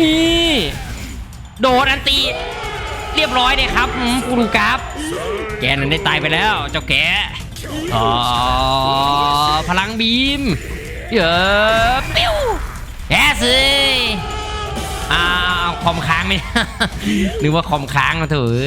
นี่ โดดอันตี เรียบร้อยเลยครับกูรูกราฟแกนั้นได้ตายไปแล้ว เจ้าแกอ๋อพลังบีมเยอะปิ้วแอสิอ้าวคอมค้างไหมหรือว่าคอมค้างมาเถอะ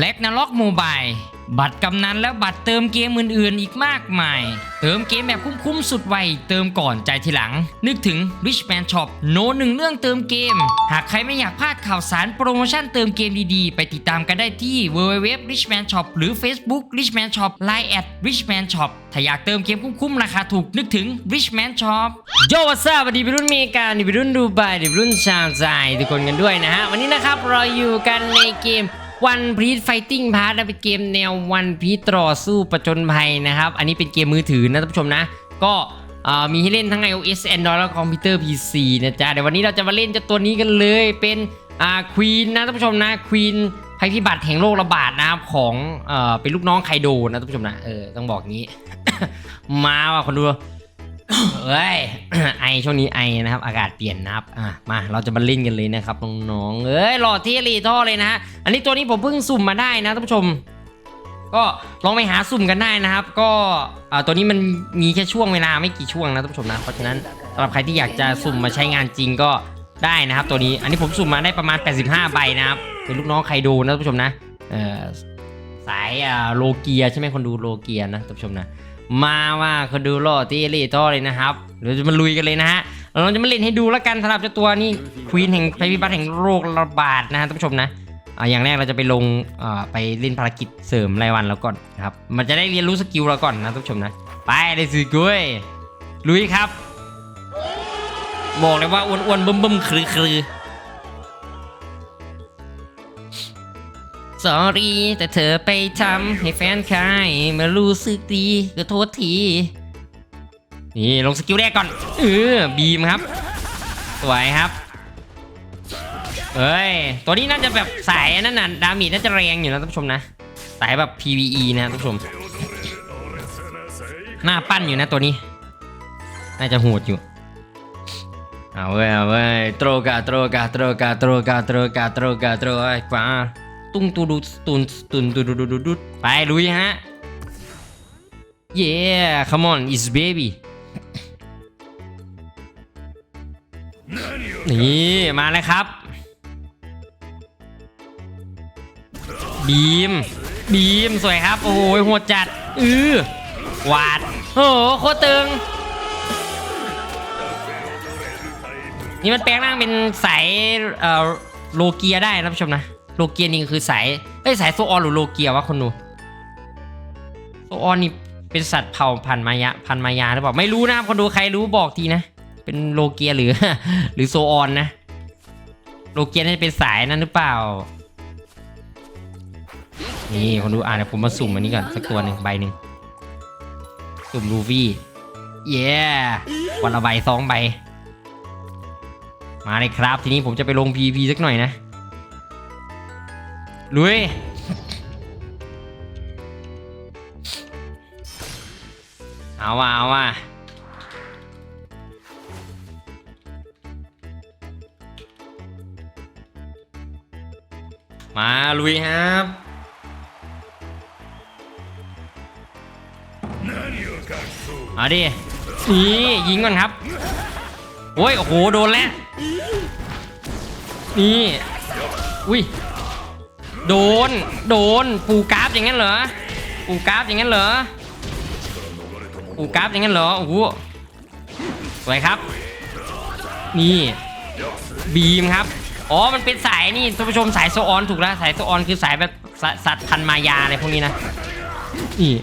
Ragnarok Mobile บัตรกำนันและบัตรเติมเกมอื่นๆ อีกมากมาย เติมเกมแบบคุ้มๆสุดไว เติมก่อนใจทีหลัง นึกถึง Rich Man Shop โน้ตหนึ่งเรื่องเติมเกม หากใครไม่อยากพลาดข่าวสารโปรโมชั่นเติมเกมดีๆ ไปติดตามกันได้ที่ www Rich Man Shop หรือ Facebook Rich Man Shop Line at Rich Man Shop ถ้าอยากเติมเกมคุ้มๆราคาถูกนึกถึง Rich Man Shop โยวัสดีวัสดีรุ่นเมกาดีรุ่นดูไบดีรุ่นชาวใจทุกคนกันด้วยนะฮะวันนี้นะครับเราอยู่กันในเกม วันพี e ไฟติ้งพาร์ทเป็นเกมแนววันพี e ต่อสู้ประจนภัยนะครับ อันนี้เป็นเกมมือถือนะท่านผู้ชมนะ ก็มีให้เล่นทั้ง iOS Android และคอมพิวเตอร์ PC นะจ๊ะ เดี๋ยววันนี้เราจะมาเล่นเจ้าตัวนี้กันเลยเป็นอาควีนนะท่านผู้ชมนะควีนภัยพิบัติแห่งโรคระบาดนะครับของเอ่อเป็นลูกน้องไคโดนะท่านผู้ชมนะเออต้องบอกงี้ มาว่ะคนดู เอ้ยไอช่วงนี้ไอนะครับ อากาศเปลี่ยนนะครับอะมาเราจะมาเล่นกันเลยนะครับน้องๆเอ้ยหล่อที่รีท่อเลยนะฮะอันนี้ตัวนี้ผมเพิ่งสุ่มมาได้นะท่านผู้ชม ก็ลองไปหาสุ่มกันได้นะครับ ก็อ่าตัวนี้มันมีแค่ช่วงเวลาไม่กี่ช่วงนะท่านผู้ชมนะเพราะฉะนั้นสำหรับใครที่อยากจะสุ่มมาใช้งานจริงก็ได้นะครับ ตัวนี้อันนี้ผมสุ่มมาได้ประมาณ 85 ใบนะครับเป็นลูกน้องไคโดนะท่านผู้ชมนะเออสายอ่าโลเกียใช่ไหมคนดูโลเกียนะท่านผู้ชมนะ มาว่าคดูโลที่เอลิทอเลยนะครับเดี๋ยวจะมาลุยกันเลยนะฮะเราจะมาเล่นให้ดูแล้วกันสำหรับเจ้าตัวนี้ควีนแห่งภัยพิบัติแห่งโรคระบาดนะฮะท่านผู้ชมนะอ่าอย่างแรกเราจะไปลงอ่าไปเล่นภารกิจเสริมรายวันแล้วก่อนนะครับมันจะได้เรียนรู้สกิลเราก่อนนะท่านผู้ชมนะไปเลยสิกุ้ยลุยครับ บอกเลยว่าอ้วนๆบึ้มๆคือค สอรี่แต่เธอไปทำให้แฟนคายมารู้สึกดีก็โทษที นี่ลงสกิลแรกก่อน เออ บีมครับ สวยครับ เอ้ย ตัวนี้น่าจะแบบสายนั่นน่ะ ดามีน่าจะแรงอยู่นะท่านผู้ชมนะ สายแบบ PVE นะท่านผู้ชม หน้าปั้นอยู่นะตัวนี้ น่าจะโหดอยู่เอาเว้ยเอาเว้ยโตรกาโตรกาโตรกาโตรกาโตรกาโตรกาโตรไอ้กา ตุ้งตูดูตุนตุนตูดูดูดูดไปลุยฮะ yeah come on it's baby นี่มาเลยครับ บีม บีมสวยครับ โอ้โหดจัด อือหวาดโอ้โหโคตรตึง นี่มันแปลงร่างเป็นสายเอ่อโลเกียได้นะผู้ชมนะ ลเกียนี่คือสายเอ้ยสายโซออนหรือโลเกียวะคนดูโซออนนี่เป็นสัตว์เผ่าพันมายะพันมายาหรือเปล่าไม่รู้นะครับคนดูใครรู้บอกทีนะ เป็นโลเกียหรือ หรือโซออนนะ โลเกียน่าจะเป็นสายนั้นหรือเปล่า นี่คนดูอ่านเดี๋ยวผมมาสุ่มอันนี้ก่อนสักตัวหนึ่งใบหนึ่งสุ่มลูฟี่เย้วันละใบสองใบมาเลยครับ ทีนี้ผมจะไปลง PVP สักหน่อยนะ ลุยเอาว่ะเอาว่ะมาลุยครับเอาดินี่ยิงก่อนครับโอ้ยโอ้โหโดนแล้วนี่อุ้ย โดน โดน ปูกราฟอย่างนั้นเหรอ ปูกราฟอย่างนั้นเหรอ ปูกราฟอย่างนั้นเหรอ โอ้โหสวยครับ นี่ บีมครับ อ๋อ มันเป็นสายนี่ท่านผู้ชมสายโซออนถูกแล้ว สายโซออนคือสายแบบสัตว์พันมายาอะไรพวกนี้นะ นี่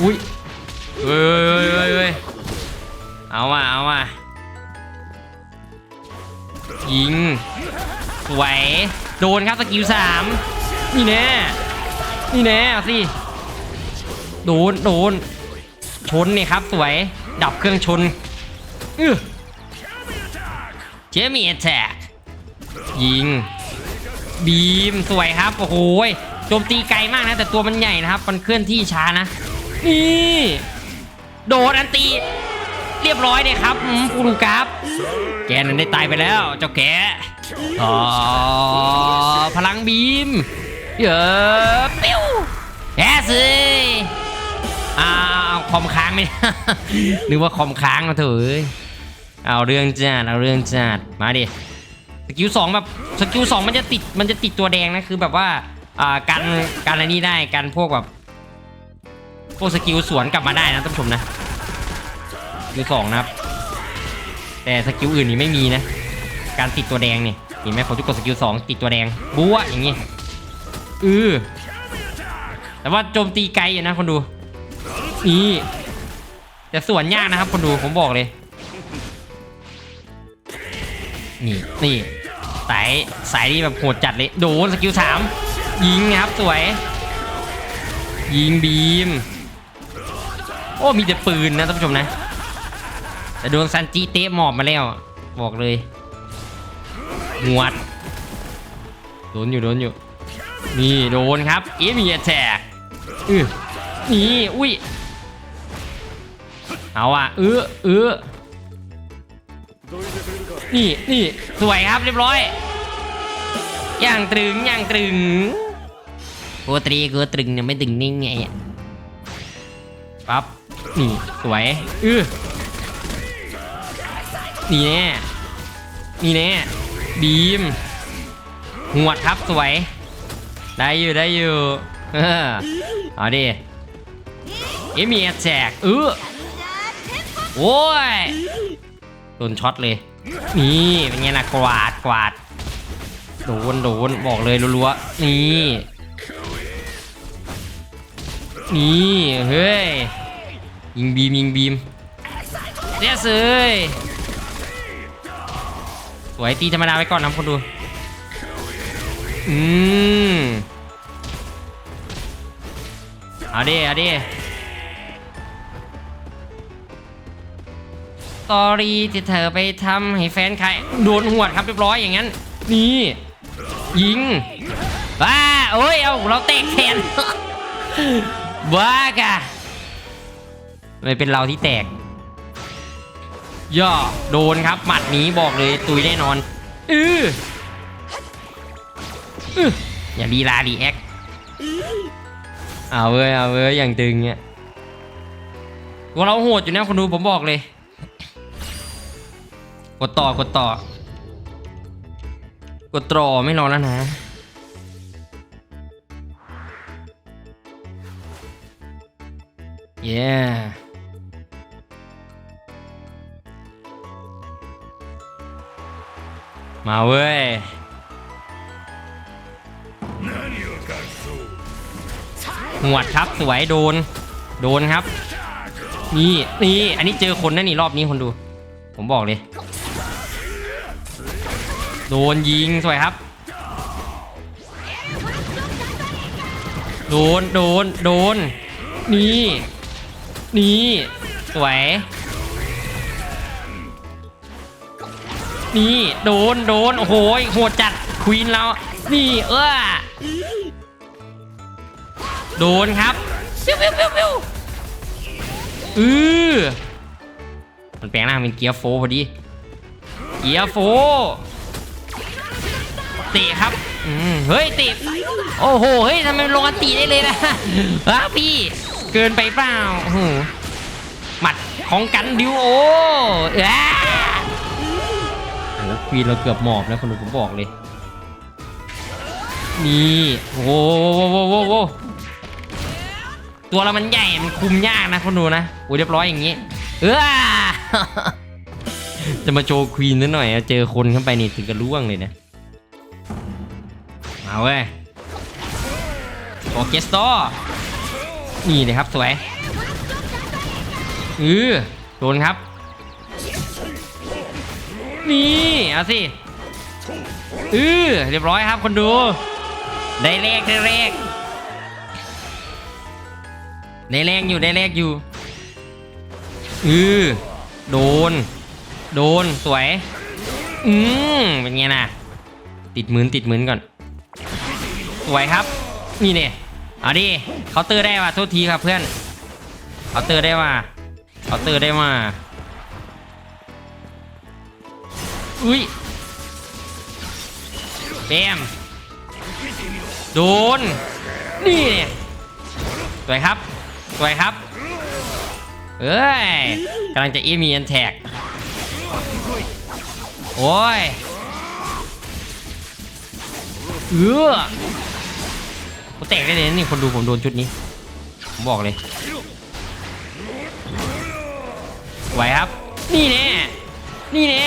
อุ้ยเฮ้ยเฮ้ยเฮ้ยเฮ้ยเอาว่ะ เอาว่ะ ยิง สวย โดนครับสกิลสาม นี่แน่ นี่แน่สิ โดน โดน ชนนี่ครับ สวย ดับเครื่องชนอื้อเจมี่แทแทกยิง บีม สวยครับ โอ้โหยโจมตีไกลมากนะ แต่ตัวมันใหญ่นะครับ มันเคลื่อนที่ช้านะ นี่ โดนอันตี เรียบร้อยเลยครับอืมปูดูกราฟแกนั้นได้ตายไปแล้ว เจ้าแกอ๋อพลังบีม เยอะปิ้วแอสเอ้าวคอมค้างไหม นึกว่าคอมค้างมาเถอะเอ้ยเอาเรื่องจัดเอาเรื่องจัดมาดิสกิลสองแบบสกิลสองมันจะติดมันจะติดตัวแดงนะคือแบบว่าอ่ากันกันอะไรนี่ได้กันพวกแบบพวกสกิลสวนกลับมาได้นะท่านผู้ชมนะสกิลสองนะครับ แต่สกิลอื่นนี่ไม่มีนะ การติดตัวแดงนี่เห็นไหมผมจะกดสกิลสองติดตัวแดงบัวอย่างงี้ อือแต่ว่าโจมตีไกลอยู่นะคนดู นี่แต่ส่วนยากนะครับคนดูผมบอกเลย นี่นี่สายสายนี่แบบโหดจัดเลย โดนสกิลสามยิงครับสวย ยิงบีม โอ้ มีแต่ปืนนะท่านผู้ชมนะ แต่โดนซันจิเตะหมอบมาแล้ว บอกเลยหวดโดนอยู่โดนอยู่ นี่โดนครับเอมีแทกอือนี่อุ้ยเอาอะเออเออนี่นี่สวยครับเรียบร้อย อย่างตรึงอย่างตรึงกูตรีกูตรึงเนี่ยไม่ตึงนิ่งไงปั๊บนี่สวยอือนี่แน่นี่แน่บีมหัวดครับสวย ได้อยู่ได้อยู่เออเอาดิเอมีแจกเออโอ้ยโดนช็อตเลย นี่เป็นไงล่ะกวาดกวาดโดนโดนบอกเลยรัวๆนี่นี่เฮ้ยยิงบีมยิงบีมเรียสเลยสวยตีธรรมดาไว้ก่อนนะคนดู อืมเอาดิเอาดิตอรี่ที่เธอไปทำให้แฟนใครโดนหวดครับเรียบร้อยอย่างนั้น นี่ ยิงบ้าโอ้ยเอาเราเตะแขนบ้ากะไม่เป็นเราที่แตก ย่อโดนครับหมัดนี้บอกเลยตุยแน่นอน อือ อย่าลีลาดีแอคเอาเว้ยเอาเว้ยอย่างตึงเนี่ยตัวเราโหดอยู่นะคนดูผมบอกเลย กดต่อกดต่อ กดต่อไม่รอแล้วนะเย้มาเว้ย หวดครับสวยโดน โดนครับ นี่นี่อันนี้เจอคนนะนี่รอบนี้คนดู ผมบอกเลย โดนยิงสวยครับ โดนโดนโดน นี่ นี่สวยนี่ โดน โดน โอ้โหโหดจัดควีนเรา นี่ เออ โดนครับปิ้วปิ้วปิ้วปิ้วอือมันแปลงร่างเป็นเกียร์โฟพอดี เกียร์โฟเตะครับอืมเฮ้ยเตะโอ้โห เฮ้ยทำไมลงอันตีได้เลยนะฮะพี่ เกินไปเปล่าโอ้โหหมัดของกันดิวโอเอ้าโอ้โหควีนเราเกือบหมอบแล้วคนดูผมบอกเลย นี่ โอ้โหโว้โว้โว้โว้ ตัวเรามันใหญ่ มันคุมยากนะคนดูนะโอ้ยเรียบร้อยอย่างนี้ เออจะมาโชว์ควีนนิดหน่อย เจอคนเข้าไปนี่ถึงกับล่วงเลยนะ มาเว้ยโอเคสโตนี่เลยครับสวยเออโดนครับ นี่เอาสิอือเรียบร้อยครับคนดู ได้เลขได้เลข ได้เลขอยู่ได้เลขอยู่อือโดน โดนสวย อืมเป็นไงนะติดหมืนติดหมืนก่อน สวยครับ นี่เนี่ยเอาดิเคาน์เตอร์ได้ว่ะโทษทีครับเพื่อนเคาน์เตอร์ได้ว่ะเคาน์เตอร์ได้ว่ะอุ้ยแบมโดน นี่เนี่ยสวยครับ สวยครับเอ้ยกำลังจะอีมีอันแท็กโอ้ยเออผมแตกได้เลยนะนี่คนดูผมโดนชุดนี้ ผมบอกเลยไหวครับ นี่แน่นี่แน่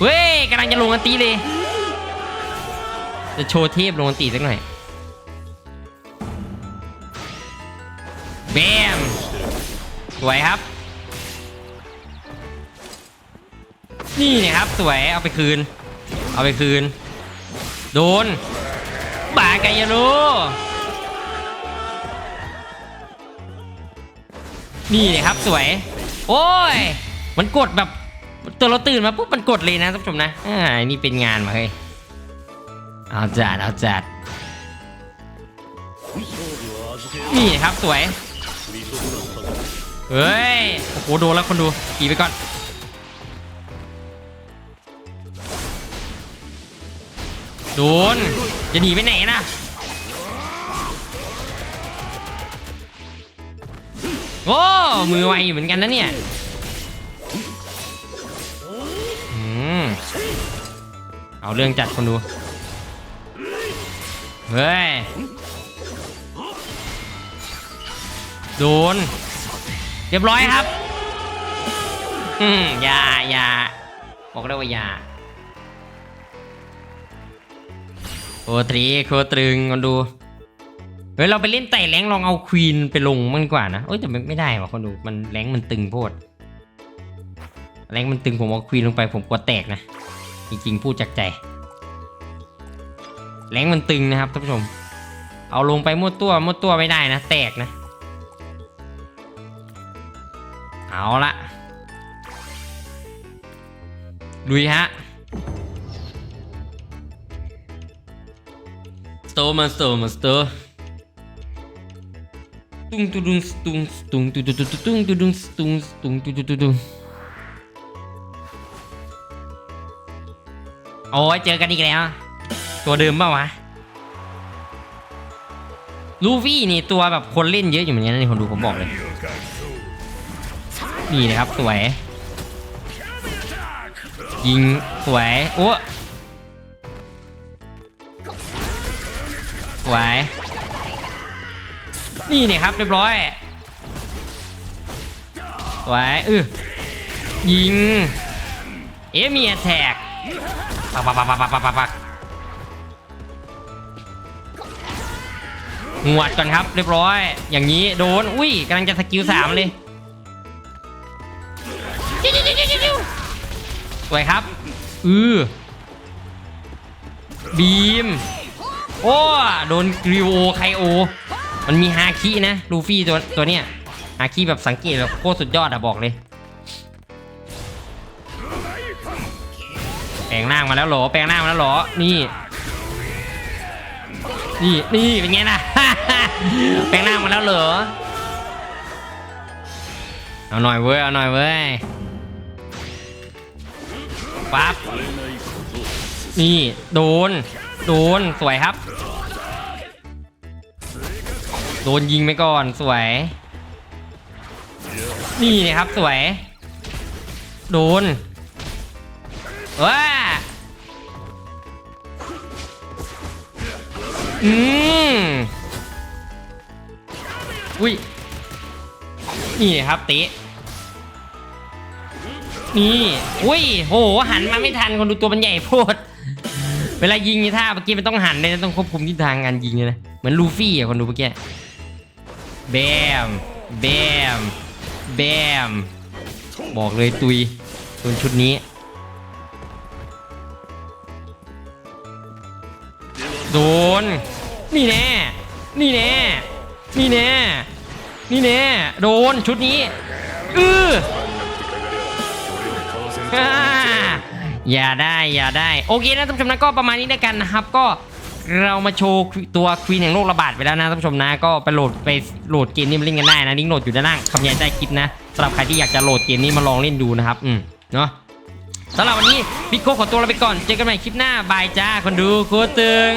เว้ยกำลังจะลงอันตีเลย จะโชว์เทพลงอันตีสักหน่อย แบมสวยครับ นี่เนี่ยครับสวยเอาไปคืน เอาไปคืน โดน บากยาโรนี่เนี่ยครับสวย โอ้ย มันกดแบบ ตัวเราตื่นมาปุ๊บมันกดเลยนะท่านผู้ชมนะ อ่า นี่เป็นงานมาเฮ้ย เอาจัดเอาจัดนี่ครับสวย เฮ้ย โอ้โห โดนแล้วคนดูขี่ไปก่อน โดน จะหนีไปไหนนะโอ้มือไวอยู่เหมือนกันนะเนี่ยอืมเอาเรื่องจัดคนดู เฮ้ย โดน เรียบร้อยครับอืมอย่าอย่าบอกได้ว่าอย่าโคตรีโคตรึงคนดูเฮ้ยเราไปเล่นไต่แรงลองเอาควีนไปลงมันกว่านะเอ้ยแต่ไม่ไม่ได้ว่ะคนดูมันแรงมันตึงโพดแรงมันตึงผมเอาควีนลงไปผมกลัวแตกนะ จริงๆพูดจากใจแรงมันตึงนะครับท่านผู้ชม เอาลงไปมั่วตัวมั่วตัวไม่ได้นะ แตกนะ เอาละลุยฮะสโตมาสโตมาสโตตุงตุดุงตุงตุงตุดุตุตุงตุดุงตุงตุงตุดุตุตุงโอ้ยเจอกันอีกแล้ว ตัวเดิมเปล่าวะลูฟี่นี่ตัวแบบคนเล่นเยอะอยู่เหมือนกันนี่คนดูผมบอกเลย นี่นะครับสวย ยิงสวยโอ้สวย นี่เนี่ยครับเรียบร้อยสวยเออยิง เอมีแท็กปักปักปักปักปักปักปัวดก่อนครับเรียบร้อย อย่างนี้โดน อุ้ยกำลังจะสกิลสามเลย วยครับ อือบีม โอ้โดนกริวโอไคโอ มันมีฮาคินะ ลูฟี่ตัวตัวเนี้ยฮาคิแบบสังเกตแบบโคตรสุดยอดอะบอกเลยแปลงร่างมาแล้วหรอ แปลงร่างมาแล้วหรอ นี่ นี่ นี่ เป็นไงนะ แปลงร่างมาแล้วเหรอ เอาหน่อยเว้ย เอาหน่อยเว้ย ปั๊บนี่โดน โดน สวยครับ โดนยิงไปก่อนสวย นี่นะครับสวย โดนว้าอืมอุ้ยนี่ครับเตะ นี่อุ้ยโหหันมาไม่ทันคนดูตัวมันใหญ่โพดเวลายิงท่าเมื่อกี้มันต้องหันเลยนะต้องควบคุมทิศทางการยิงเลยนะเหมือนลูฟี่อะคนดูเมื่อกี้แบมแบมแบมบอกเลยตุยโดนชุดนี้โดน นี่แน่ นี่แน่ นี่แน่ นี่แน่ โดนชุดนี้ อือ อย่าได้อย่าได้ โอเคนะท่านผู้ชมนะก็ประมาณนี้แล้วกันนะครับ ก็เรามาโชว์ตัวควีนแห่งโรคระบาดไปแล้วนะท่านผู้ชมนะ ก็ไปโหลดไปโหลดเกมนี้มาเล่นกันได้นะลิงก์โหลดอยู่ด้านล่างคำยันใต้คลิปนะสำหรับใครที่อยากจะโหลดเกมนี้มาลองเล่นดูนะครับอืมเนาะสำหรับวันนี้พี่โก้ขอตัวลาไปก่อนเจอกันใหม่คลิปหน้าบายจ้าคนดูโคตรตึง